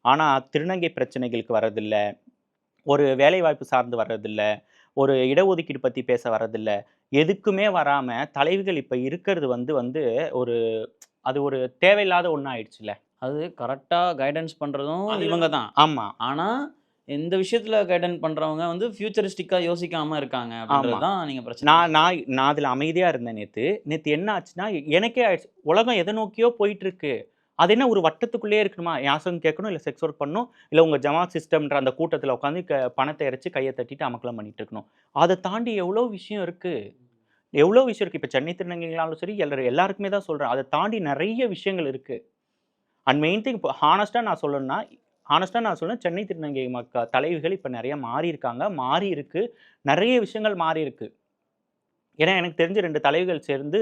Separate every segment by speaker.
Speaker 1: ஆனால் திருநங்கை பிரச்சனைகளுக்கு வர்றதில்ல. ஒரு வேலைவாய்ப்பு சார்ந்து வர்றதில்ல. ஒரு இடஒதுக்கீடு பற்றி பேச வர்றதில்ல. எதுக்குமே வராமல் தலைவிகள் இப்போ இருக்கிறது வந்து வந்து ஒரு அது ஒரு தேவையில்லாத ஒன்றா ஆயிடுச்சுல
Speaker 2: அது கரெக்டா கைடன்ஸ் பண்றதும்
Speaker 1: அது-
Speaker 2: இவங்க தான்.
Speaker 1: ஆமாம்
Speaker 2: ஆனா இந்த விஷயத்துல கைடன் பண்றவங்க வந்து ஃபியூச்சரிஸ்டிக்கா யோசிக்காம இருக்காங்க அப்படின்றது தான் நீங்க பிரச்சனை.
Speaker 1: நான் நான் நான் அதில் அமைதியாக இருந்தேன் நேற்று நேற்று என்ன ஆச்சுன்னா எனக்கே ஆயிடுச்சு. உலகம் எதை நோக்கியோ போயிட்டு இருக்கு. அது என்ன ஒரு வட்டத்துக்குள்ளேயே இருக்கணுமா? யாசகம் கேட்கணும் இல்லை செக்ஸ் ஒர்க் பண்ணணும் இல்லை உங்கள் ஜமாத் சிஸ்டம்ன்ற அந்த கூட்டத்தில் உட்காந்து க பணத்தை இறைச்சி கையை தட்டிட்டு அமக்கலம் பண்ணிட்டு இருக்கணும். அதை தாண்டி எவ்வளோ விஷயம் இருக்குது எவ்வளோ விஷயம் இருக்குது இப்போ சென்னை திருநங்கைகளாலும் சரி எல்லாரும் எல்லாருக்குமே தான் சொல்கிறேன் அதை தாண்டி நிறைய விஷயங்கள் இருக்குது அண்ட் மெயின் திங் இப்போ ஹானஸ்ட்டாக நான் சொல்லணும்னா ஹானஸ்ட்டாக நான் சொல்லுவேன் சென்னை திருநங்கை மக்க தலைவிகள் இப்போ நிறைய மாறி இருக்காங்க மாறி இருக்குது நிறைய விஷயங்கள் மாறி இருக்குது ஏன்னா எனக்கு தெரிஞ்ச ரெண்டு தலைவர்கள் சேர்ந்து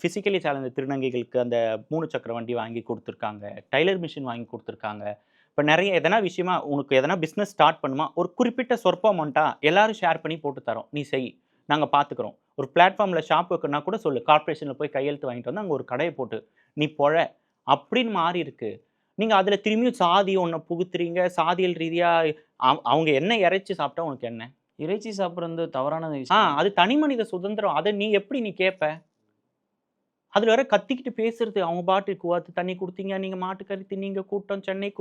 Speaker 1: ஃபிசிக்கலி சார்ந்த திருநங்கைகளுக்கு அந்த மூணு சக்கர வண்டி வாங்கி கொடுத்துருக்காங்க. டைலர் மிஷின் வாங்கி கொடுத்துருக்காங்க. இப்போ நிறைய எதனா விஷயமா உனக்கு எதனா பிஸ்னஸ் ஸ்டார்ட் பண்ணுமா ஒரு குறிப்பிட்ட சொற்ப அமௌண்ட்டாக எல்லாரும் ஷேர் பண்ணி போட்டு தரோம். நீ செய். நாங்கள் பார்த்துக்குறோம் ஒரு பிளாட்ஃபார்மில் ஷாப் வைக்கணும்னா கூட சொல்லு. கார்ப்பரேஷனில் போய் கையெழுத்து வாங்கிட்டு வந்து அங்கே ஒரு கடையை போட்டு நீ பொழ. அப்படின்னு மாறி இருக்குது நீங்கள் அதில் திரும்பியும் சாதி ஒன்றை புகுத்துறீங்க. சாதியல் ரீதியாக அவங்க என்ன இறைச்சி சாப்பிட்டா உனக்கு என்ன?
Speaker 2: இறைச்சி சாப்பிடுறது தவறான
Speaker 1: ஆ அது தனி மனித சுதந்திரம். அதை நீ எப்படி நீ கேட்ப அதுல வேற கத்திக்கிட்டு பேசுறது. அவங்க பாட்டு குவாத்து தண்ணி கொடுத்தீங்க நீங்க மாட்டுக்கறி தின்னீங்க கூட்டம் சென்னை